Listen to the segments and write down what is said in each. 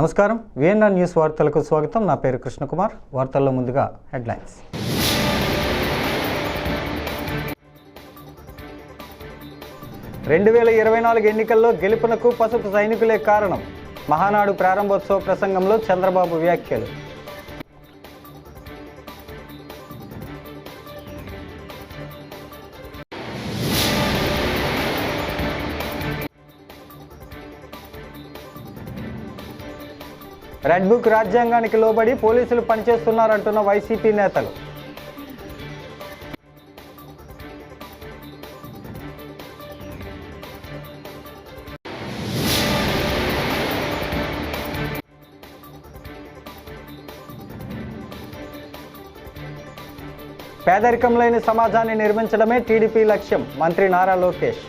నమస్కారం. VNR news వార్తలకు స్వాగతం. నా పేరు కృష్ణకుమార్. వార్తల్లో ముందుగా హెడ్లైన్స్. రెండు వేల ఇరవై నాలుగు ఎన్నికల్లో గెలుపునకు పసుపు సైనికులే కారణం. మహానాడు ప్రారంభోత్సవ ప్రసంగంలో చంద్రబాబు వ్యాఖ్యలు. రెడ్ బుక్ రాజ్యాంగానికి లోబడి పోలీసులు పనిచేస్తున్నారంటున్న వైసీపీ నేతలు. పేదరికం లేని సమాజాన్ని నిర్మించడమే టీడీపీ లక్ష్యం మంత్రి నారా లోకేష్.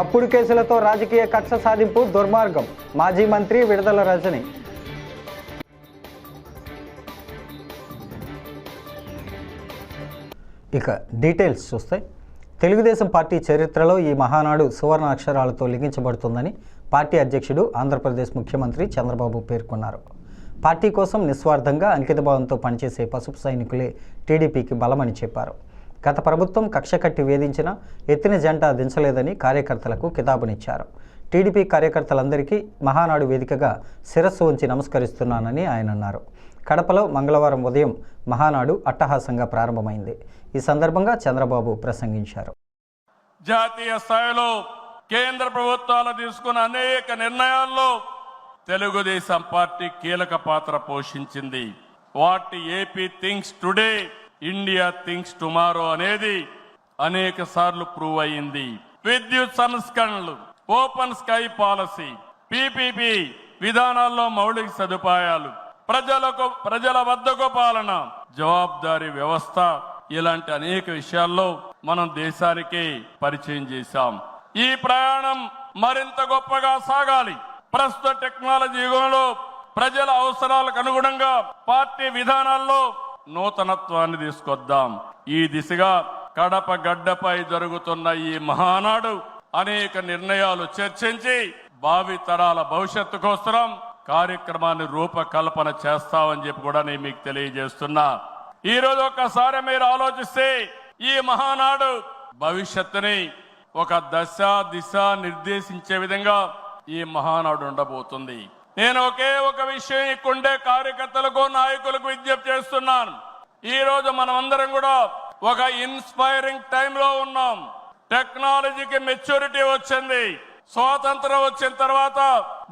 తప్పుడు కేసులతో రాజకీయ కక్ష సాధింపు దుర్మార్గం. మాజీ మంత్రి విడుదల రజని. ఇక డీటెయిల్స్ చూస్తే తెలుగుదేశం పార్టీ చరిత్రలో ఈ మహానాడు సువర్ణ అక్షరాలతో లిఖించబడుతుందని పార్టీ అధ్యక్షుడు ఆంధ్రప్రదేశ్ ముఖ్యమంత్రి చంద్రబాబు పేర్కొన్నారు. పార్టీ కోసం నిస్వార్థంగా అంకితభావంతో పనిచేసే పసుపు సైనికులే టీడీపీకి బలమని చెప్పారు. గత ప్రభుత్వం కక్ష కట్టి వేధించిన ఎత్తిన జంట దించలేదని కార్యకర్తలకు కితాబునిచ్చారు. టీడీపీ కార్యకర్తలందరికీ మహానాడు వేదికగా శిరస్సు ఉంచి నమస్కరిస్తున్నానని ఆయన అన్నారు. కడపలో మంగళవారం ఉదయం మహానాడు అట్టహాసంగా ప్రారంభమైంది. ఈ సందర్భంగా చంద్రబాబు ప్రసంగించారు. జాతీయ స్థాయిలో కేంద్ర ప్రభుత్వాలు తీసుకున్న అనేక నిర్ణయాల్లో తెలుగుదేశం పార్టీ కీలక పాత్ర పోషించింది. What AP things today India things tomorrow అనేది అనేక సార్లు ప్రూవ్ అయింది విద్యుత్ సంస్కరణలు ఓపెన్ స్కై పాలసీ పిపిపి విధానాల్లో మౌలిక సదుపాయాలు ప్రజలకు ప్రజల వద్దకు పాలన జవాబుదారీ వ్యవస్థ ఇలాంటి అనేక విషయాల్లో మనం దేశానికి పరిచయం చేశాం. ఈ ప్రయాణం మరింత గొప్పగా సాగాలి. ప్రస్తుత టెక్నాలజీ యుగంలో ప్రజల అవసరాలకు అనుగుణంగా పార్టీ విధానాల్లో నూతనత్వాన్ని తీసుకొద్దాం. ఈ దిశగా కడప గడ్డపై జరుగుతున్న ఈ మహానాడు అనేక నిర్ణయాలు చర్చించి భావి తరాల భవిష్యత్తు కోసం కార్యక్రమాన్ని రూపకల్పన చేస్తామని చెప్పి కూడా నేను మీకు తెలియజేస్తున్నా. ఈ రోజు ఒక్కసారి మీరు ఆలోచిస్తే ఈ మహానాడు భవిష్యత్తుని ఒక దశ దిశ నిర్దేశించే విధంగా ఈ మహానాడు ఉండబోతుంది. నేను ఒకే ఒక విషయం ఇక్కడుండే కార్యకర్తలకు నాయకులకు విజ్ఞప్తి చేస్తున్నాను. ఈ రోజు మనమందరం కూడా ఒక ఇన్స్పైరింగ్ టైంలో ఉన్నాం. టెక్నాలజీకి మెచ్యూరిటీ వచ్చింది. స్వాతంత్రం వచ్చిన తర్వాత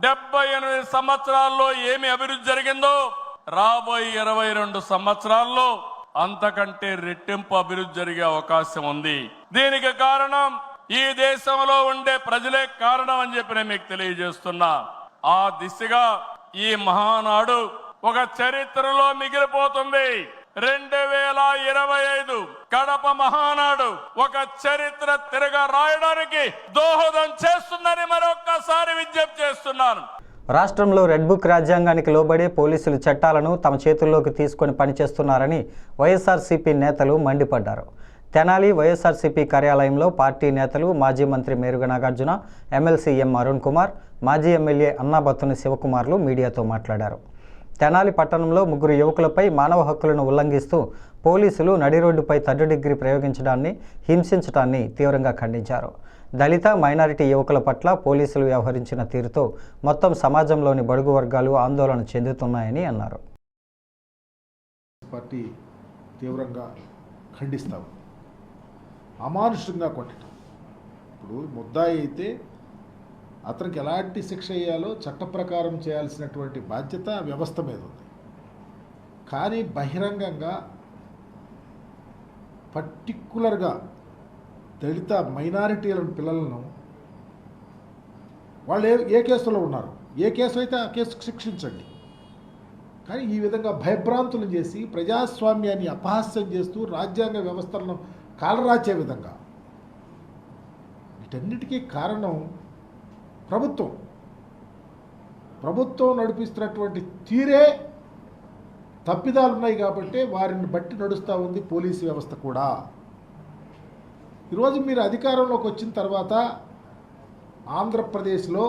డెబ్బై ఎనిమిది సంవత్సరాల్లో ఏమి అభివృద్ధి జరిగిందో రాబోయే ఇరవై రెండు సంవత్సరాల్లో అంతకంటే రెట్టింపు అభివృద్ధి జరిగే అవకాశం ఉంది. దీనికి కారణం ఈ దేశంలో ఉండే ప్రజలే కారణం అని చెప్పి నేను మీకు తెలియజేస్తున్నా. ఆ దిశగా ఈ మహానాడు ఒక చరిత్రలో మిగిలిపోతుంది. రెండు వేల ఇరవై ఐదు కడప మహానాడు ఒక చరిత్ర తిరగ రాయడానికి దోహదం చేస్తుందని మరొక్కసారి విజ్ఞప్తి చేస్తున్నాను. రాష్ట్రంలో రెడ్ బుక్ రాజ్యాంగానికి లోబడి పోలీసులు చట్టాలను తమ చేతుల్లోకి తీసుకొని పనిచేస్తున్నారని వైఎస్ఆర్సీపీ నేతలు మండిపడ్డారు. తెనాలి వైఎస్ఆర్సీపీ కార్యాలయంలో పార్టీ నేతలు మాజీ మంత్రి మేరుగ నాగార్జున ఎమ్మెల్సీ ఎం అరుణ్ కుమార్ మాజీ ఎమ్మెల్యే అన్నాబత్తుని శివకుమార్లు మీడియాతో మాట్లాడారు. తెనాలి పట్టణంలో ముగ్గురు యువకులపై మానవ హక్కులను ఉల్లంఘిస్తూ పోలీసులు నడిరోడ్డుపై థర్డ్ డిగ్రీ ప్రయోగించడాన్ని హింసించడాన్ని తీవ్రంగా ఖండించారు. దళిత మైనారిటీ యువకుల పట్ల పోలీసులు వ్యవహరించిన తీరుతో మొత్తం సమాజంలోని బడుగు వర్గాలు ఆందోళన చెందుతున్నాయని అన్నారు. పార్టీ తీవ్రంగా ఖండిస్తాం అమానుషంగా కొట్టడం. ఇప్పుడు ముద్దాయి అయితే అతనికి ఎలాంటి శిక్ష వేయాలో చట్ట ప్రకారం చేయాల్సినటువంటి బాధ్యత వ్యవస్థ మీద ఉంది. కానీ బహిరంగంగా పర్టిక్యులర్గా దళిత మైనారిటీల పిల్లలను వాళ్ళు ఏ ఏ కేసులో ఉన్నారు? ఏ కేసు అయితే ఆ కేసుకు శిక్షించండి. కానీ ఈ విధంగా భయభ్రాంతులు చేసి ప్రజాస్వామ్యాన్ని అపహాస్యం చేస్తూ రాజ్యాంగ వ్యవస్థలను కాలరాచే విధంగా వీటన్నిటికీ కారణం ప్రభుత్వం. ప్రభుత్వం నడిపిస్తున్నటువంటి తీరే తప్పిదాలు ఉన్నాయి కాబట్టి వారిని బట్టి నడుస్తూ ఉంది పోలీసు వ్యవస్థ కూడా. ఈరోజు మీరు అధికారంలోకి వచ్చిన తర్వాత ఆంధ్రప్రదేశ్లో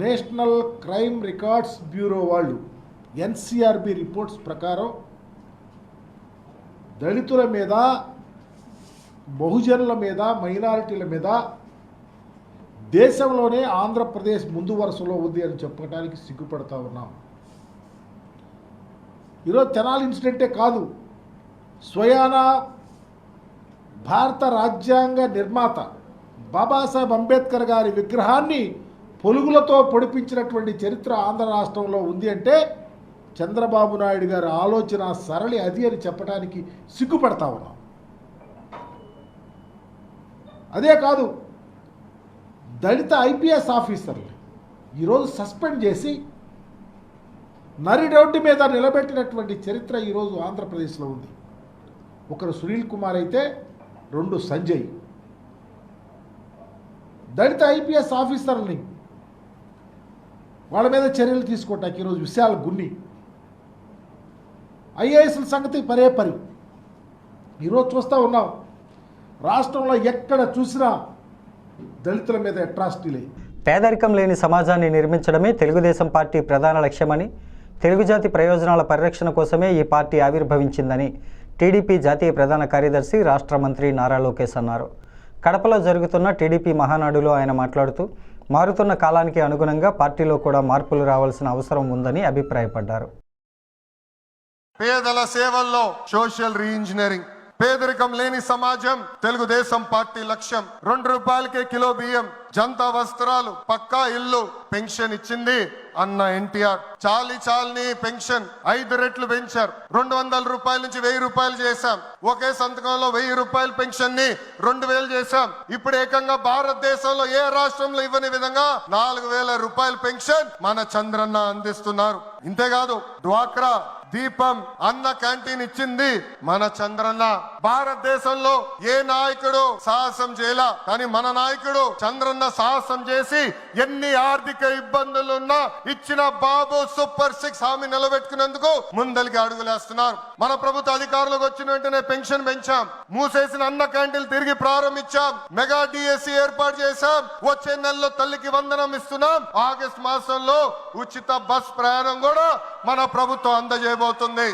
నేషనల్ క్రైమ్ రికార్డ్స్ బ్యూరో వాళ్ళు ఎన్సిఆర్బి రిపోర్ట్స్ ప్రకారం దళితుల మీద బహుజనుల మీద మైనారిటీల మీద దేశంలోనే ఆంధ్రప్రదేశ్ ముందు వరుసలో ఉంది అని చెప్పడానికి సిగ్గుపడతా ఉన్నాం. ఈరోజు తెనాలి ఇన్సిడెంటే కాదు స్వయాన భారత రాజ్యాంగ నిర్మాత బాబాసాహెబ్ అంబేద్కర్ గారి విగ్రహాన్ని పొలుగులతో పొడిపించినటువంటి చరిత్ర ఆంధ్ర రాష్ట్రంలో ఉంది అంటే చంద్రబాబు నాయుడు గారి ఆలోచన సరళి అది అని చెప్పడానికి సిగ్గుపడతా ఉన్నాం. అదే కాదు దళిత ఐపీఎస్ ఆఫీసర్లు ఈరోజు సస్పెండ్ చేసి నరి రోడ్డు మీద నిలబెట్టినటువంటి చరిత్ర ఈరోజు ఆంధ్రప్రదేశ్లో ఉంది. ఒకరు సునీల్ కుమార్ అయితే రెండు సంజయ్. దళిత ఐపీఎస్ ఆఫీసర్ని వాళ్ళ మీద చర్యలు తీసుకోవటానికి ఈరోజు విశాల్ గున్ని. ఐఏఎస్ల సంగతి పరే పరి. ఈరోజు చూస్తూ ఉన్నాం. రాష్ట్రంలో ఎక్కడ చూసినా దళితుల మీద అట్రాసిటీలే పేదరికం లేని సమాజాన్ని నిర్మించడమే తెలుగుదేశం పార్టీ ప్రధాన లక్ష్యమని తెలుగు జాతి ప్రయోజనాల పరిరక్షణ కోసమే ఈ పార్టీ ఆవిర్భవించిందని టీడీపీ జాతీయ ప్రధాన కార్యదర్శి రాష్ట్ర మంత్రి నారా లోకేష్ అన్నారు. కడపలో జరుగుతున్న టీడీపీ మహానాడులో ఆయన మాట్లాడుతూ మారుతున్న కాలానికి అనుగుణంగా పార్టీలో కూడా మార్పులు రావాల్సిన అవసరం ఉందని అభిప్రాయపడ్డారు. పేదల సేవల్లో సోషల్ రీఇంజనీరింగ్ పేదరికం లేని సమాజం తెలుగుదేశం పార్టీ లక్ష్యం. రెండు రూపాయలకే కిలో బియ్యం జంతా వస్త్రాలు పక్కా ఇల్లు పెన్షన్ ఇచ్చింది అన్న ఎన్టీఆర్. చాలి చాలని పెన్షన్ ఐదు రెట్లు పెంచారు. రెండు వందల రూపాయల నుంచి వెయ్యి రూపాయలు చేశాం. ఒకే సంతకంలో వెయ్యి రూపాయల పెన్షన్ని రెండు వేలు చేశాం. ఇప్పుడు ఏకంగా భారతదేశంలో ఏ రాష్ట్రంలో ఇవ్వని విధంగా నాలుగు వేల రూపాయల పెన్షన్ మన చంద్రన్న అందిస్తున్నారు. ఇంతేకాదు డ్వాక్రా దీపం అన్న క్యాంటీన్ ఇచ్చింది మన చంద్రన్న. భారతదేశంలో ఏ నాయకుడు సాహసం చేయలా? కానీ మన నాయకుడు చంద్రన్న సాహసం చేసి ఎన్ని ఆర్థిక ఇబ్బందులున్నా ఇచ్చిన బాబు సూపర్ సిక్స్ హామీ నిలబెట్టుకునేందుకు ముందలికి అడుగులేస్తున్నారు. మన ప్రభుత్వ అధికారులకు వచ్చిన వెంటనే పెన్షన్ పెంచాం. మూసేసిన అన్న క్యాంటీన్ తిరిగి ప్రారంభించాం. మెగా డిఎస్సి ఏర్పాటు చేశాం. వచ్చే నెలలో తల్లికి వందనం ఇస్తున్నాం. ఆగస్ట్ మాసంలో ఉచిత బస్ ప్రయాణం కూడా మన ప్రభుత్వం అందజేయబోతుంది.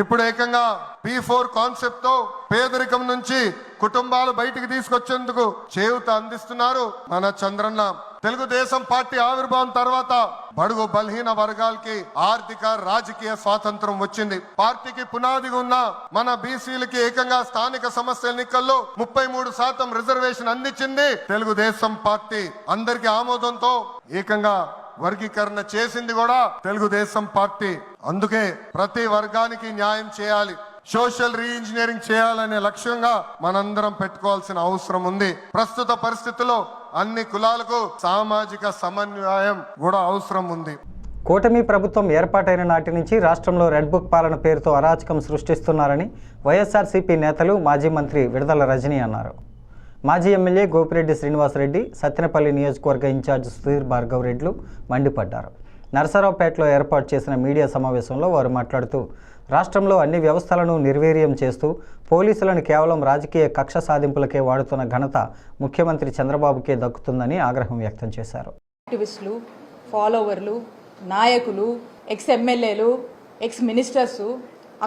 ఇప్పుడు ఏకంగా పి ఫోర్ కాన్సెప్ట్తో పేదరికం నుంచి కుటుంబాలు బయటికి తీసుకొచ్చేందుకు చేయూత అందిస్తున్నారు మన చంద్రన్న. తెలుగుదేశం పార్టీ ఆవిర్భావం తర్వాత బడుగు బలహీన వర్గాలకి ఆర్థిక రాజకీయ స్వాతంత్రం వచ్చింది. పార్టీకి పునాదిగా ఉన్న మన బీసీలకి ఏకంగా స్థానిక సంస్థ ఎన్నికల్లో ముప్పై మూడు శాతం రిజర్వేషన్ అందించింది తెలుగుదేశం పార్టీ. అందరికి ఆమోదంతో ఏకంగా వర్గీకరణ చేసింది కూడా తెలుగుదేశం పార్టీ. అందుకే ప్రతి వర్గానికి న్యాయం చేయాలి. సోషల్ రీఇంజనీరింగ్ చేయాలనే లక్ష్యంగా మనందరం పెట్టుకోవాల్సిన అవసరం ఉంది. ప్రస్తుత పరిస్థితుల్లో అన్ని కులాలకు సామాజిక సమన్వయం కూడా అవసరం ఉంది. కూటమి ప్రభుత్వం ఏర్పాటైన నాటి నుంచి రాష్ట్రంలో రెడ్ బుక్ పాలన పేరుతో అరాచకం సృష్టిస్తున్నారని వైఎస్ఆర్సీపీ నేతలు మాజీ మంత్రి విడుదల రజనీ అన్నారు. మాజీ ఎమ్మెల్యే గోపిరెడ్డి శ్రీనివాసరెడ్డి సత్యనపల్లి నియోజకవర్గ ఇన్ఛార్జ్ సుధీర్ భార్గవ్ రెడ్లు మండిపడ్డారు. నరసరావుపేటలో ఏర్పాటు చేసిన మీడియా సమావేశంలో వారు మాట్లాడుతూ రాష్ట్రంలో అన్ని వ్యవస్థలను నిర్వీర్యం చేస్తూ పోలీసులను కేవలం రాజకీయ కక్ష సాధింపులకే వాడుతున్న ఘనత ముఖ్యమంత్రి చంద్రబాబుకే దక్కుతుందని ఆగ్రహం వ్యక్తం చేశారు. యాక్టివిస్టులు ఫాలోవర్లు నాయకులు ఎక్స్ ఎమ్మెల్యేలు ఎక్స్ మినిస్టర్స్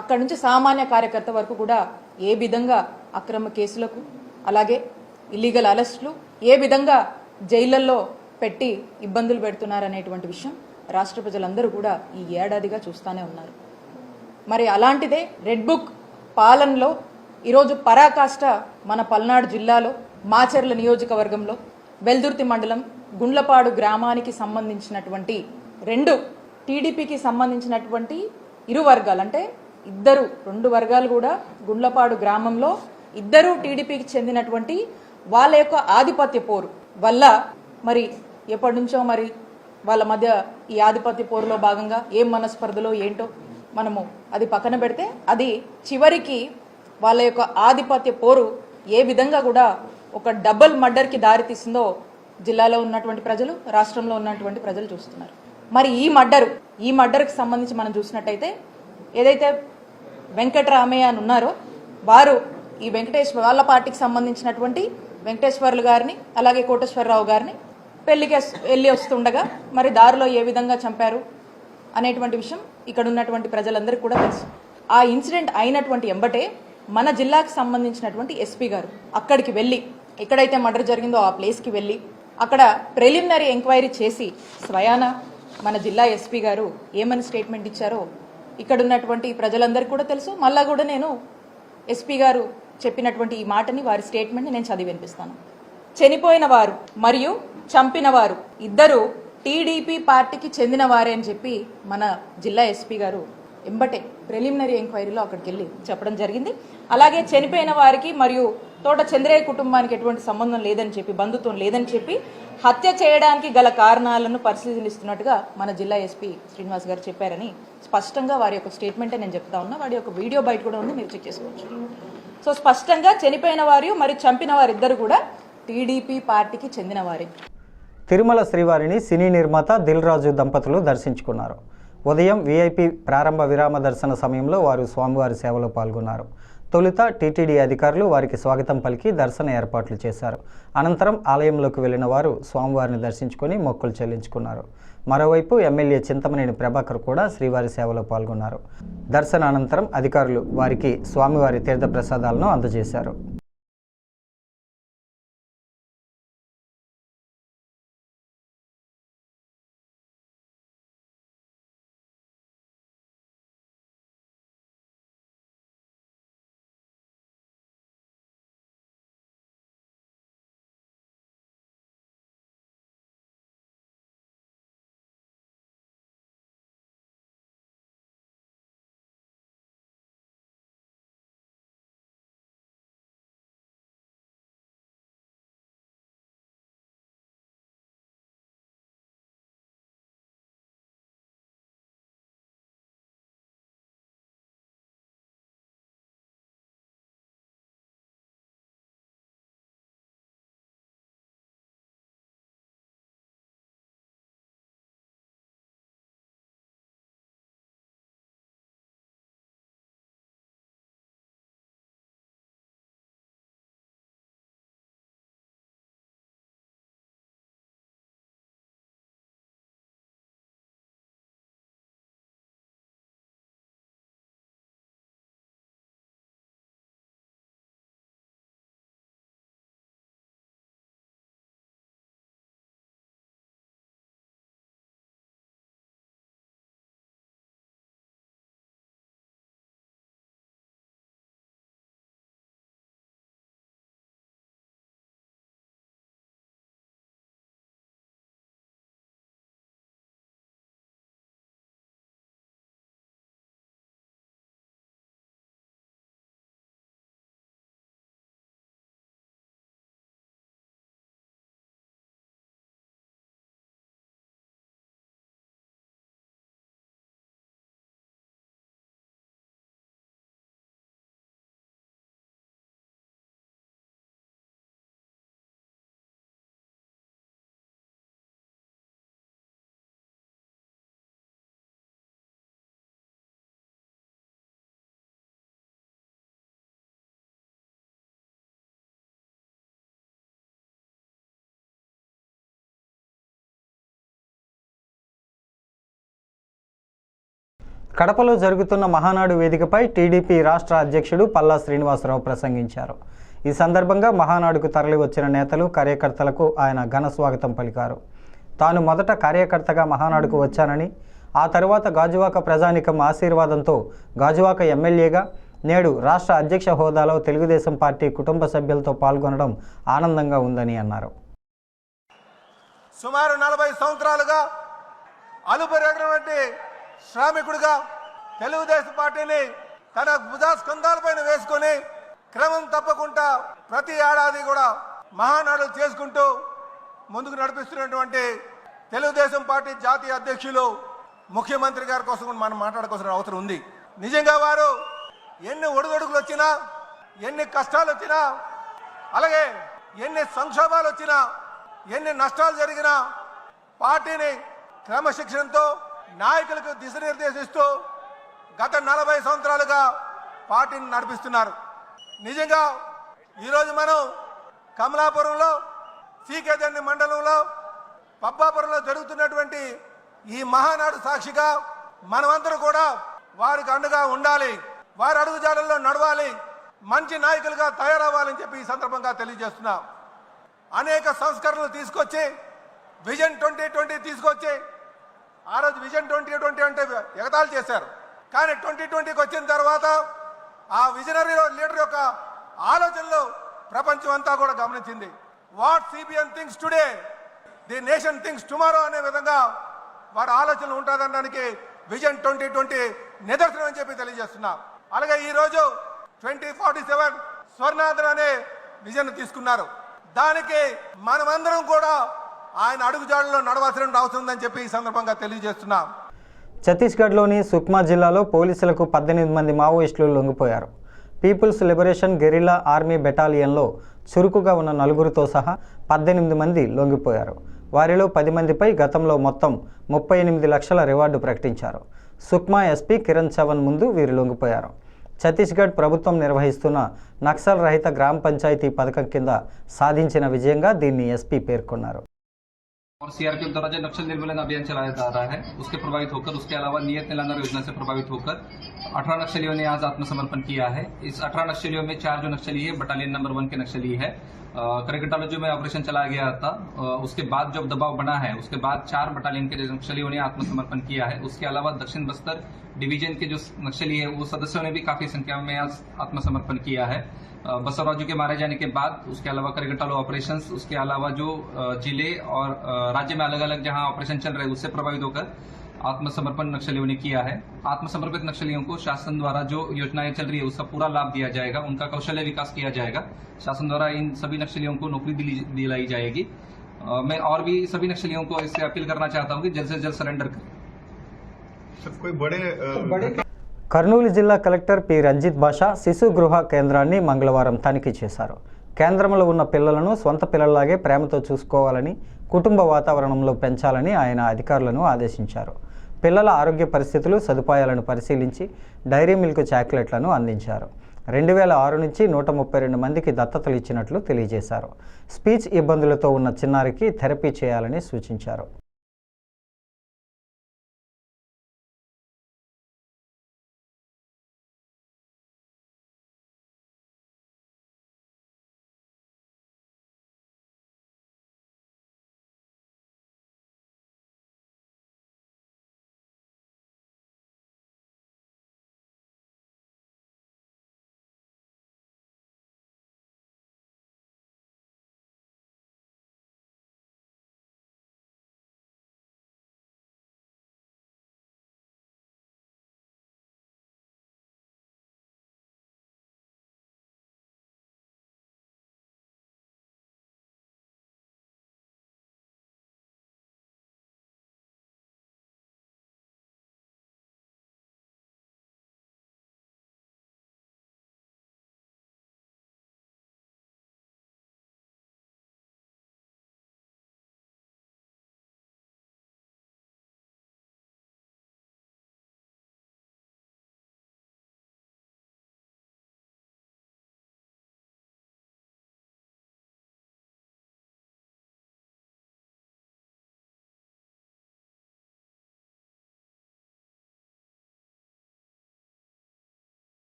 అక్కడి నుంచి సామాన్య కార్యకర్త వరకు కూడా ఏ విధంగా అక్రమ కేసులకు అలాగే ఇల్లీగల్ అరెస్టులు ఏ విధంగా జైళ్ళలో పెట్టి ఇబ్బందులు పెడుతున్నారనేటువంటి విషయం రాష్ట్ర ప్రజలందరూ కూడా ఈ ఏడాదిగా చూస్తూనే ఉన్నారు. మరి అలాంటిదే రెడ్ బుక్ పాలనలో ఈరోజు పరాకాష్ట మన పల్నాడు జిల్లాలో మాచర్ల నియోజకవర్గంలో వెల్దుర్తి మండలం గుండ్లపాడు గ్రామానికి సంబంధించినటువంటి రెండు టీడీపీకి సంబంధించినటువంటి ఇరు వర్గాలు అంటే ఇద్దరు రెండు వర్గాలు కూడా గుండ్లపాడు గ్రామంలో ఇద్దరు టీడీపీకి చెందినటువంటి వాళ్ళ యొక్క ఆధిపత్య పోరు వల్ల మరి ఎప్పటి నుంచో మరి వాళ్ళ మధ్య ఈ ఆధిపత్య పోరులో భాగంగా ఏం మనస్పర్ధలో ఏంటో మనము అది పక్కన పెడితే అది చివరికి వాళ్ళ యొక్క ఆధిపత్య పోరు ఏ విధంగా కూడా ఒక డబుల్ మర్డర్కి దారితీస్తుందో జిల్లాలో ఉన్నటువంటి ప్రజలు రాష్ట్రంలో ఉన్నటువంటి ప్రజలు చూస్తున్నారు. మరి ఈ మర్డరు ఈ మర్డర్కి సంబంధించి మనం చూసినట్టయితే ఏదైతే వెంకటరామయ్య అని ఉన్నారో వారు ఈ వెంకటేశ్వర వాళ్ళ పార్టీకి సంబంధించినటువంటి వెంకటేశ్వర్లు గారిని అలాగే కోటేశ్వరరావు గారిని పెళ్ళికి వెళ్ళి వస్తుండగా మరి దారిలో ఏ విధంగా చంపారు అనేటువంటి విషయం ఇక్కడ ఉన్నటువంటి ప్రజలందరికీ కూడా తెలుసు. ఆ ఇన్సిడెంట్ అయినటువంటి ఎంబటే మన జిల్లాకు సంబంధించినటువంటి ఎస్పీ గారు అక్కడికి వెళ్ళి ఎక్కడైతే మర్డర్ జరిగిందో ఆ ప్లేస్కి వెళ్ళి అక్కడ ప్రిలిమినరీ ఎంక్వైరీ చేసి స్వయాన మన జిల్లా ఎస్పీ గారు ఏమని స్టేట్మెంట్ ఇచ్చారో ఇక్కడ ఉన్నటువంటి ప్రజలందరికీ కూడా తెలుసు. మళ్ళా కూడా నేను ఎస్పీ గారు చెప్పినటువంటి ఈ మాటని వారి స్టేట్మెంట్ని నేను చదివి వినిపిస్తాను. చనిపోయిన వారు మరియు చంపిన వారు ఇద్దరు టీడీపీ పార్టీకి చెందిన వారే అని చెప్పి మన జిల్లా ఎస్పీ గారు ఎంబటే ప్రిలిమినరీ ఎంక్వైరీలో అక్కడికి వెళ్ళి చెప్పడం జరిగింది. అలాగే చనిపోయిన వారికి మరియు తోట చంద్రయ్య కుటుంబానికి ఎటువంటి సంబంధం లేదని చెప్పి బంధుత్వం లేదని చెప్పి హత్య చేయడానికి గల కారణాలను పరిశీలిస్తున్నట్టుగా మన జిల్లా ఎస్పీ శ్రీనివాస్ గారు చెప్పారని స్పష్టంగా వారి యొక్క స్టేట్మెంటే నేను చెప్తా ఉన్నా. వారి యొక్క వీడియో బయట కూడా ఉంది మీరు చెక్ చేసుకోవచ్చు. సో స్పష్టంగా చనిపోయిన వారు మరియు చంపిన వారిద్దరు కూడా టీడీపీ పార్టీకి చెందినవారే. తిరుమల శ్రీవారిని సినీ నిర్మాత దిల్ రాజు దంపతులు దర్శించుకున్నారు. ఉదయం వీఐపీ ప్రారంభ విరామ దర్శన సమయంలో వారు స్వామివారి సేవలో పాల్గొన్నారు. తొలుత టీటీడీ అధికారులు వారికి స్వాగతం పలికి దర్శన ఏర్పాట్లు చేశారు. అనంతరం ఆలయంలోకి వెళ్ళిన వారు స్వామివారిని దర్శించుకొని మొక్కులు చెల్లించుకున్నారు. మరోవైపు ఎమ్మెల్యే చింతమనేని ప్రభాకర్ కూడా శ్రీవారి సేవలో పాల్గొన్నారు. దర్శనానంతరం అధికారులు వారికి స్వామివారి తీర్థప్రసాదాలను అందజేశారు. కడపలో జరుగుతున్న మహానాడు వేదికపై టీడీపీ రాష్ట్ర అధ్యక్షుడు పల్లా శ్రీనివాసరావు ప్రసంగించారు. ఈ సందర్భంగా మహానాడుకు తరలివచ్చిన నేతలు కార్యకర్తలకు ఆయన ఘన స్వాగతం పలికారు. తాను మొదట కార్యకర్తగా మహానాడుకు వచ్చానని ఆ తరువాత గాజువాక ప్రజానికం ఆశీర్వాదంతో గాజువాక ఎమ్మెల్యేగా నేడు రాష్ట్ర అధ్యక్ష హోదాలో తెలుగుదేశం పార్టీ కుటుంబ సభ్యులతో పాల్గొనడం ఆనందంగా ఉందని అన్నారు. సుమారు నలభై సంవత్సరాలుగా అలుపెరగినటువంటి శ్రామికుడిగా తెలుగుదేశం పార్టీని తన భుజాస్కంధాలపైన వేసుకొని క్రమం తప్పకుండా ప్రతి ఏడాది కూడా మహానాడులు చేసుకుంటూ ముందుకు నడిపిస్తున్నటువంటి తెలుగుదేశం పార్టీ జాతీయ అధ్యక్షులు ముఖ్యమంత్రి గారి కోసం కూడా మనం మాట్లాడుకోవాల్సిన అవసరం ఉంది. నిజంగా వారు ఎన్ని ఒడిదొడుకులు వచ్చినా ఎన్ని కష్టాలు వచ్చినా అలాగే ఎన్ని సంక్షోభాలు వచ్చినా ఎన్ని నష్టాలు జరిగినా పార్టీని క్రమశిక్షణతో నాయకులకు దిశనిర్దేశిస్తూ గత నలభై సంవత్సరాలుగా పార్టీని నడిపిస్తున్నారు. నిజంగా ఈరోజు మనం కమలాపురంలో సీకేదండి మండలంలో పబ్బాపురంలో జరుగుతున్నటువంటి ఈ మహానాడు సాక్షిగా మనమందరూ కూడా వారికి అండగా ఉండాలి వారి అడుగుజాడల్లో నడవాలి మంచి నాయకులుగా తయారవ్వాలని చెప్పి ఈ సందర్భంగా తెలియజేస్తున్నాం. అనేక సంస్కరణలు తీసుకొచ్చి విజన్ ట్వంటీ ట్వంటీ తీసుకొచ్చి ఆ రోజు విజన్ ట్వంటీ ట్వంటీ అంటే ఎగతాళి చేశారు. కానీ ట్వంటీ ట్వంటీకి వచ్చిన తర్వాత ఆ విజనరీ లీడర్ యొక్క ఆలోచనలు ప్రపంచం అంతా కూడా గమనించింది. What CBN things today the nation things tomorrow అనే విధంగా వారి ఆలోచనలు ఉంటుందనడానికి విజన్ ట్వంటీ ట్వంటీ నిదర్శనం అని చెప్పి తెలియజేస్తున్నా. అలాగే ఈ రోజు ట్వంటీ ఫార్టీ సెవెన్ స్వర్ణాంధ్ర అనే విజన్ తీసుకున్నారు. దానికి మనమందరం కూడా ఆయన అడుగుజాడలో నడవాల్సిన అవసరం ఉందని చెప్పి ఈ సందర్భంగా తెలియజేస్తున్నాం. ఛత్తీస్గఢ్లోని సుక్మా జిల్లాలో పోలీసులకు పద్దెనిమిది మంది మావోయిస్టులు లొంగిపోయారు. పీపుల్స్ లిబరేషన్ గెరిలా ఆర్మీ బెటాలియన్లో చురుకుగా ఉన్న నలుగురితో సహా పద్దెనిమిది మంది లొంగిపోయారు. వారిలో పది మందిపై గతంలో మొత్తం ముప్పై ఎనిమిది లక్షల రివార్డు ప్రకటించారు. సుక్మా ఎస్పీ కిరణ్ చవన్ ముందు వీరు లొంగిపోయారు. ఛత్తీస్గఢ్ ప్రభుత్వం నిర్వహిస్తున్న నక్సల్ రహిత గ్రామ పంచాయతీ పథకం కింద సాధించిన విజయంగా దీన్ని ఎస్పీ పేర్కొన్నారు. और सीआरपीएफ द्वारा जो नक्सल निर्मूलन अभियान चलाया जा रहा है। उसके प्रभावित होकर, उसके अलावा नियत निलंबर योजना से प्रभावित होकर 18 नक्सलियों ने आज आत्मसमर्पण किया है। इस 18 नक्सलियों में चार जो नक्सली है, बटालियन नंबर वन के नक्सली है। करकटालोजी में ऑपरेशन चलाया गया था उसके बाद जब दबाव बना है, उसके बाद चार बटालियन के नक्सलियों ने आत्मसमर्पण किया है। उसके अलावा दक्षिण बस्तर डिवीज़न के जो नक्सली है, वो सदस्यों ने भी काफ़ी संख्या में आज आत्मसमर्पण किया है। अ, बसवराजू के मारे जाने के बाद उसके अलावा करगटालो ऑपरेशंस उसके अलावा जो ज़िले और राज्य में अलग अलग जहाँ ऑपरेशन चल रहे हैं उससे प्रभावित होकर आत्मसमर्पण नक्सलियों ने किया है। आत्मसमर्पित नक्सलियों को शासन द्वारा जो योजनाएँ चल रही है उसका पूरा लाभ दिया जाएगा उनका कौशल्य विकास किया जाएगा। शासन द्वारा इन सभी नक्सलियों को नौकरी दिलाई जाएगी। मैं और भी सभी नक्सलियों को इससे अपील करना चाहता हूँ कि जल्द से जल्द सरेंडर करें। कोई बड़े बड़े కర్నూలు జిల్లా కలెక్టర్ పి. రంజిత్ బాషా శిశు గృహ కేంద్రాన్ని మంగళవారం తనిఖీ చేశారు. కేంద్రంలో ఉన్న పిల్లలను సొంత పిల్లల్లాగే ప్రేమతో చూసుకోవాలని కుటుంబ వాతావరణంలో పెంచాలని ఆయన అధికారులను ఆదేశించారు. పిల్లల ఆరోగ్య పరిస్థితులు సదుపాయాలను పరిశీలించి డైరీ మిల్క్ చాక్లెట్లను అందించారు. రెండు వేల ఆరు నుంచి నూట ముప్పై రెండు మందికి దత్తతలు ఇచ్చినట్లు తెలియజేశారు. స్పీచ్ ఇబ్బందులతో ఉన్న చిన్నారికి థెరపీ చేయాలని సూచించారు.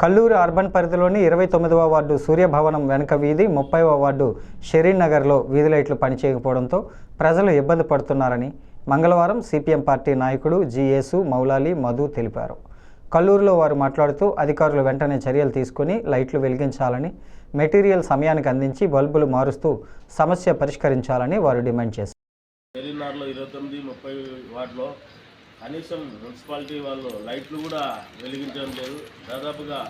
కల్లూరు అర్బన్ పరిధిలోని ఇరవై తొమ్మిదవ వార్డు సూర్యభవనం వెనుక వీధి ముప్పైవ వార్డు షెరీన్ నగర్లో వీధి లైట్లు పనిచేయకపోవడంతో ప్రజలు ఇబ్బంది పడుతున్నారని మంగళవారం సిపిఎం పార్టీ నాయకుడు జియేసు మౌలాలి మధు తెలిపారు. కల్లూరులో వారు మాట్లాడుతూ అధికారులు వెంటనే చర్యలు తీసుకుని లైట్లు వెలిగించాలని మెటీరియల్ సమయానికి అందించి బల్బులు మారుస్తూ సమస్య పరిష్కరించాలని వారు డిమాండ్ చేశారు. కనీసం మున్సిపాలిటీ వాళ్ళు లైట్లు కూడా వెలిగించడం లేదు. దాదాపుగా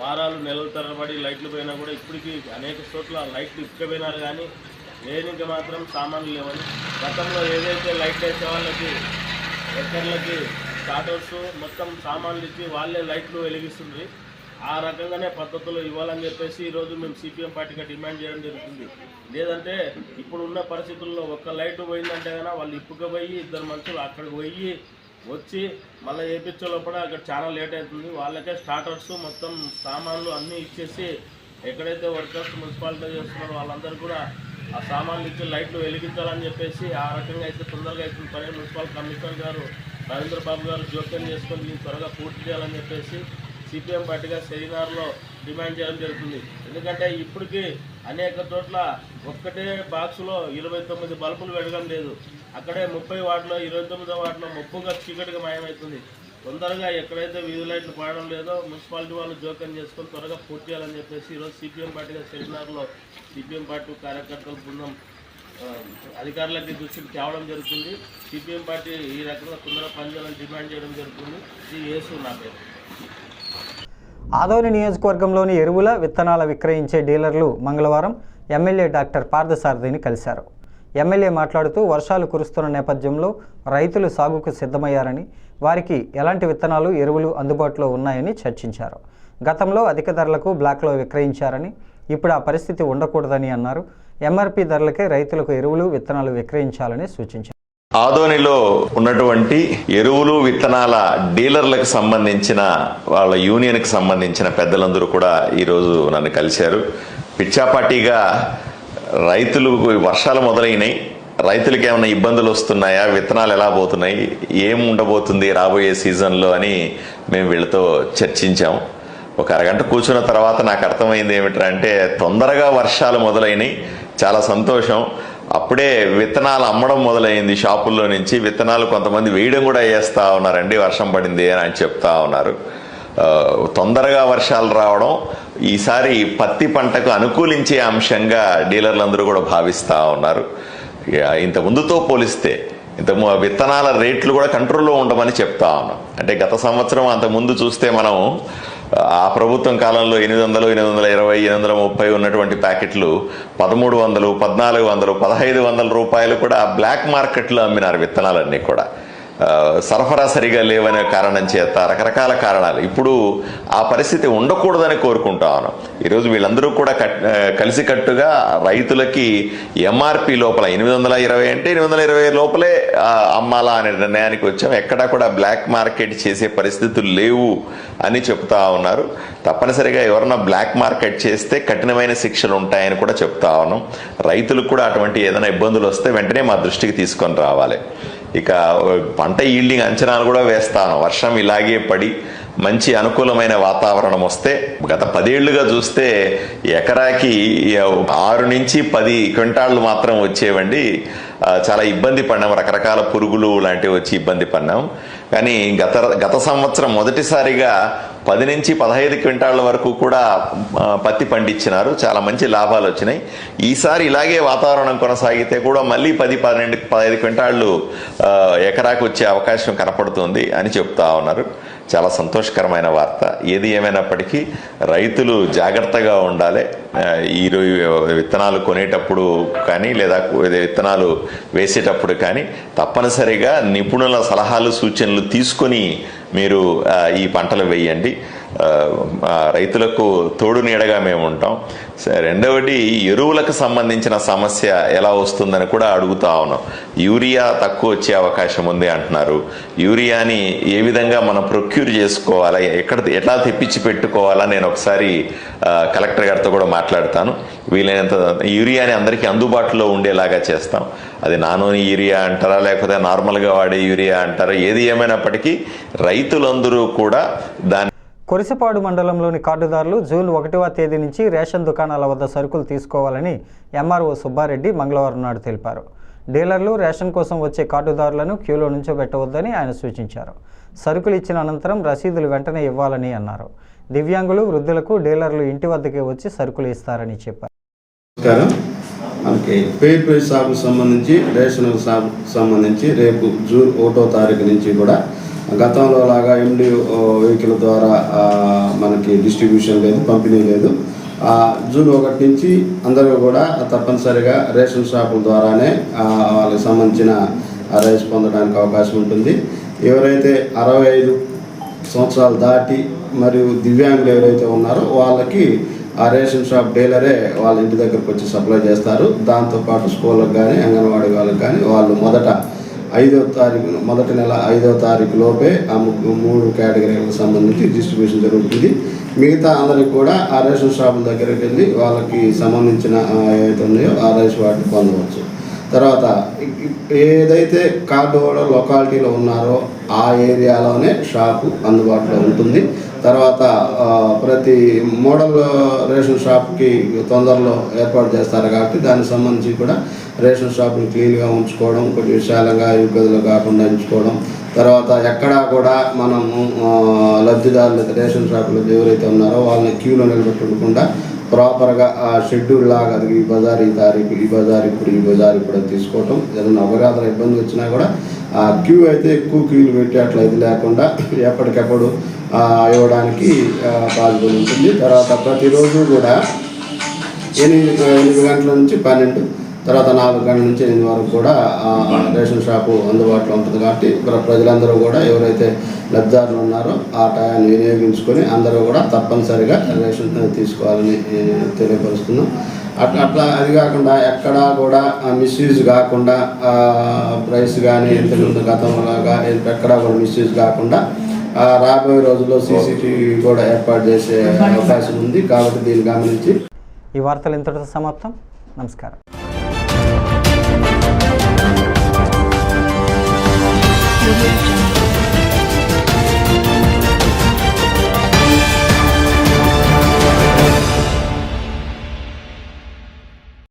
వారాలు నెలల తరబడి లైట్లు పోయినా కూడా ఇప్పటికీ అనేక చోట్ల లైట్లు ఇప్పకపోయినారు కానీ లేనికి మాత్రం సామాన్లు లేవని. గతంలో ఏదైతే లైట్లు వేసే వాళ్ళకి వర్కర్లకి స్టార్టర్స్ మొత్తం సామాన్లు ఇచ్చి వాళ్ళే లైట్లు వెలిగిస్తుంది ఆ రకంగానే పద్ధతులు ఇవ్వాలని చెప్పేసి ఈరోజు మేము సిపిఎం పార్టీగా డిమాండ్ చేయడం జరుగుతుంది. లేదంటే ఇప్పుడు ఉన్న పరిస్థితుల్లో ఒక్క లైట్ పోయిందంటే కనుక వాళ్ళు ఇప్పుకపోయి ఇద్దరు మనుషులు అక్కడికి పోయి వచ్చి మళ్ళీ వేయించే లోపల అక్కడ చాలా లేట్ అవుతుంది. వాళ్ళకే స్టార్టర్స్ మొత్తం సామాన్లు అన్నీ ఇచ్చేసి ఎక్కడైతే వర్కర్స్ మున్సిపాలిటీ చేస్తున్నారో వాళ్ళందరూ కూడా ఆ సామాన్లు ఇచ్చి లైట్లు వెలిగించాలని చెప్పేసి ఆ రకంగా అయితే తొందరగా అయితే పని మున్సిపల్ కమిషనర్ గారు రవీంద్ర బాబు గారు జోక్యం చేసుకొని దీన్ని త్వరగా పూర్తి చేయాలని చెప్పేసి సిపిఎం పార్టీగా సెమినార్లో డిమాండ్ చేయడం జరుగుతుంది. ఎందుకంటే ఇప్పటికీ అనేక చోట్ల ఒక్కటే బాక్స్లో ఇరవై తొమ్మిది బల్బులు వెడగడం లేదు. అక్కడే ముప్పై వాటిలో ఇరవై తొమ్మిదో వాటిలో ముప్పుగా చీకటిగా మాయమవుతుంది తొందరగా ఎక్కడైతే వీధి లైట్లు పాడడం లేదో మున్సిపాలిటీ వాళ్ళు జోక్యం చేసుకొని త్వరగా పూర్తి చేయాలని చెప్పేసి ఈరోజు సిపిఎం పార్టీగా సెమినార్లో సిపిఎం పార్టీ కార్యకర్తల బృందం అధికారులకి దృష్టికి తేవడం జరుగుతుంది. సిపిఎం పార్టీ ఈ రకంగా తొందరగా పనిచేయాలని డిమాండ్ చేయడం జరుగుతుంది. శ్రీ యేసు నా పేరు. ఆదోని నియోజకవర్గంలోని ఎరువుల విత్తనాల విక్రయించే డీలర్లు మంగళవారం ఎమ్మెల్యే డాక్టర్ పార్థసారథిని కలిశారు. ఎమ్మెల్యే మాట్లాడుతూ వర్షాలు కురుస్తున్న నేపథ్యంలో రైతులు సాగుకు సిద్ధమయ్యారని వారికి ఎలాంటి విత్తనాలు ఎరువులు అందుబాటులో ఉన్నాయని చర్చించారు. గతంలో అధిక ధరలకు బ్లాక్లో విక్రయించారని ఇప్పుడు ఆ పరిస్థితి ఉండకూడదని అన్నారు. ఎంఆర్పి ధరలకే రైతులకు ఎరువులు విత్తనాలు విక్రయించాలని సూచించారు. ఆదోనిలో ఉన్నటువంటి ఎరువులు విత్తనాల డీలర్లకు సంబంధించిన వాళ్ళ యూనియన్కి సంబంధించిన పెద్దలందరూ కూడా ఈరోజు నన్ను కలిశారు. పిచ్చాపాటిగా రైతులు వర్షాలు మొదలైనాయి. రైతులకి ఏమైనా ఇబ్బందులు వస్తున్నాయా? విత్తనాలు ఎలా పోతున్నాయి? ఏం ఉండబోతుంది రాబోయే సీజన్లో అని మేము వీళ్ళతో చర్చించాం. ఒక అరగంట కూర్చున్న తర్వాత నాకు అర్థమైంది ఏమిటంటే తొందరగా వర్షాలు మొదలైనవి చాలా సంతోషం. అప్పుడే విత్తనాలు అమ్మడం మొదలైంది షాపుల్లో నుంచి. విత్తనాలు కొంతమంది వేయడం కూడా వేస్తూ ఉన్నారండి వర్షం పడింది అని అని చెప్తా ఉన్నారు. తొందరగా వర్షాలు రావడం ఈసారి పత్తి పంటకు అనుకూలించే అంశంగా డీలర్లందరూ కూడా భావిస్తూ ఉన్నారు. ఇక ఇంత ముందుతో పోలిస్తే ఇంత ము- విత్తనాల రేట్లు కూడా కంట్రోల్లో ఉండమని చెప్తా ఉన్నాం. అంటే గత సంవత్సరం అంత ముందు చూస్తే మనం ఆ ప్రభుత్వం కాలంలో ఎనిమిది వందలు ఎనిమిది వందల ఇరవై ఎనిమిది వందల ముప్పై ఉన్నటువంటి ప్యాకెట్లు పదమూడు వందలు పద్నాలుగు వందలు పదహైదు వందల రూపాయలు కూడా బ్లాక్ మార్కెట్లో అమ్మినారు విత్తనాలన్నీ కూడా. సరఫరా సరిగా లేవనే కారణం చేత రకరకాల కారణాలు. ఇప్పుడు ఆ పరిస్థితి ఉండకూడదని కోరుకుంటా ఈరోజు వీళ్ళందరూ కూడా కట్ కలిసికట్టుగా రైతులకి ఎంఆర్పి లోపల ఎనిమిది వందల ఇరవై అంటే ఎనిమిది వందల ఇరవై లోపలే అమ్మాలా అనే నిర్ణయానికి వచ్చాం. ఎక్కడా కూడా బ్లాక్ మార్కెట్ చేసే పరిస్థితులు లేవు అని చెప్తా ఉన్నారు. తప్పనిసరిగా ఎవరన్నా బ్లాక్ మార్కెట్ చేస్తే కఠినమైన శిక్షలు ఉంటాయని కూడా చెప్తా ఉన్నాం. రైతులకు కూడా అటువంటి ఏదైనా ఇబ్బందులు వస్తే వెంటనే మా దృష్టికి తీసుకొని రావాలి. ఇక పంట ఈల్డింగ్ అంచనాలు కూడా వేస్తాను. వర్షం ఇలాగే పడి మంచి అనుకూలమైన వాతావరణం వస్తే గత పదేళ్ళుగా చూస్తే ఎకరాకి ఆరు నుంచి పది క్వింటాళ్ళు మాత్రం వచ్చేవండి. చాలా ఇబ్బంది పడినాం రకరకాల పురుగులు లాంటివి వచ్చి ఇబ్బంది పడినాం కానీ గత గత సంవత్సరం మొదటిసారిగా పది నుంచి పదహైదు క్వింటాళ్ళ వరకు కూడా పత్తి పండించినారు. చాలా మంచి లాభాలు వచ్చినాయి. ఈసారి ఇలాగే వాతావరణం కొనసాగితే కూడా మళ్ళీ పది పన్నెండు పదహైదు క్వింటాళ్ళు ఎకరాకు వచ్చే అవకాశం కనపడుతుంది అని చెప్తా ఉన్నారు. చాలా సంతోషకరమైన వార్త. ఏది ఏమైనప్పటికీ రైతులు జాగ్రత్తగా ఉండాలి. ఈరోజు విత్తనాలు కొనేటప్పుడు కానీ లేదా విత్తనాలు వేసేటప్పుడు కానీ తప్పనిసరిగా నిపుణుల సలహాలు సూచనలు తీసుకొని మీరు ఈ పంటలు వేయండి. రైతులకు తోడు నీడగా మేము ఉంటాం. సరే, రెండవది ఎరువులకు సంబంధించిన సమస్య ఎలా వస్తుందని కూడా అడుగుతా ఉన్నాం. యూరియా తక్కువ వచ్చే అవకాశం ఉంది అంటున్నారు. యూరియాని ఏ విధంగా మనం ప్రొక్యూర్ చేసుకోవాలా ఎక్కడ ఎట్లా తెప్పించి పెట్టుకోవాలా నేను ఒకసారి కలెక్టర్ గారితో కూడా మాట్లాడతాను. వీలైనంత యూరియాని అందరికీ అందుబాటులో ఉండేలాగా చేస్తాం. అది నానోని యూరియా అంటారా లేకపోతే నార్మల్గా వాడే యూరియా అంటారా ఏది ఏమైనప్పటికీ రైతులందరూ కూడా దాన్ని కొరిసపాడు మండలంలోని కార్డుదారులు జూన్ ఒకటవ తేదీ నుంచి రేషన్ దుకాణాల వద్ద సరుకులు తీసుకోవాలని ఎంఆర్ఓ సుబ్బారెడ్డి మంగళవారం నాడు తెలిపారు. డీలర్లు రేషన్ కోసం వచ్చే కార్డుదారులను క్యూలో నుంచోబెట్టవద్దని ఆయన సూచించారు. సరుకులు ఇచ్చిన అనంతరం రసీదులు వెంటనే ఇవ్వాలని అన్నారు. దివ్యాంగులు వృద్ధులకు డీలర్లు ఇంటి వద్దకే వచ్చి సరుకులు ఇస్తారని చెప్పారు. మనకి పే సంబంధించి రేషన్ షాప్ సంబంధించి రేపు జూన్ ఒకటో తారీఖు నుంచి కూడా గతంలో లాగా ఎండి వెహికల్ ద్వారా మనకి డిస్ట్రిబ్యూషన్ లేదు పంపిణీ లేదు. జూన్ ఒకటి నుంచి అందరూ కూడా తప్పనిసరిగా రేషన్ షాపుల ద్వారానే వాళ్ళకి సంబంధించిన రైస్ పొందడానికి అవకాశం ఉంటుంది. ఎవరైతే అరవై ఐదు సంవత్సరాలు దాటి మరియు దివ్యాంగులు ఎవరైతే ఉన్నారో వాళ్ళకి ఆ రేషన్ షాప్ డీలరే వాళ్ళ ఇంటి దగ్గరకు వచ్చి సప్లై చేస్తారు. దాంతోపాటు స్కూళ్ళకి కానీ అంగన్వాడీ వాళ్ళకి కానీ వాళ్ళు మొదట ఐదో తారీఖు మొదటి నెల ఐదో తారీఖు లోపే ఆ మూడు కేటగిరీలకు సంబంధించి డిస్ట్రిబ్యూషన్ జరుగుతుంది. మిగతా అందరికి కూడా ఆ రేషన్ షాపుల దగ్గరికి వెళ్ళి వాళ్ళకి సంబంధించిన ఏవైతే ఉన్నాయో ఆ రైస్ వాటిని పొందవచ్చు. తర్వాత ఏదైతే కార్డు హోల్డర్ లొకాలిటీలో ఉన్నారో ఆ ఏరియాలోనే షాపు అందుబాటులో ఉంటుంది. తర్వాత ప్రతి మోడల్ రేషన్ షాప్కి తొందరలో ఏర్పాటు చేస్తారు కాబట్టి దానికి సంబంధించి కూడా రేషన్ షాప్ని క్లీన్గా ఉంచుకోవడం కొంచెం విశాలంగా ఇబ్బందులు కాకుండా ఉంచుకోవడం. తర్వాత ఎక్కడా కూడా మనము లబ్ధిదారులు రేషన్ షాపులు ఎవరైతే ఉన్నారో వాళ్ళని క్యూలో నిలబెట్టకుండా ప్రాపర్గా ఆ షెడ్యూల్ లాగా అది ఈ బజార్ ఈ తారీఖు ఈ బజార్ ఇప్పుడు ఈ బజార్ ఇప్పుడు తీసుకోవటం. ఏదైనా అపరాధాల ఇబ్బంది వచ్చినా కూడా ఆ క్యూ అయితే ఎక్కువ క్యూలు పెట్టి అట్లా ఇది లేకుండా ఎప్పటికప్పుడు ఇవ్వడానికి పాల్గొని ఉంటుంది తర్వాత ప్రతిరోజు కూడా ఎనిమిది ఎనిమిది గంటల నుంచి పన్నెండు తర్వాత నాలుగు గంటల నుంచి ఎనిమిది వరకు కూడా రేషన్ షాపు అందుబాటులో ఉంటుంది కాబట్టి ప్రజలందరూ కూడా ఎవరైతే లబ్ధిదారులు ఉన్నారో ఆ టయాన్ని వినియోగించుకొని అందరూ కూడా తప్పనిసరిగా రేషన్ తీసుకోవాలని తెలియపరుస్తున్నాం. అట్లా అట్లా అది కాకుండా ఎక్కడా కూడా మిస్యూజ్ కాకుండా ప్రైస్ కానీ ఎంత గతంలాగా ఎక్కడా కూడా మిస్యూజ్ కాకుండా రాబోయే రోజుల్లో సీసీటీవీ కూడా ఏర్పాటు చేసే అవకాశం ఉంది కాబట్టి దీన్ని గమనించి. ఈ వార్తలు ఇంతటితో సమాప్తం. నమస్కారం. Audio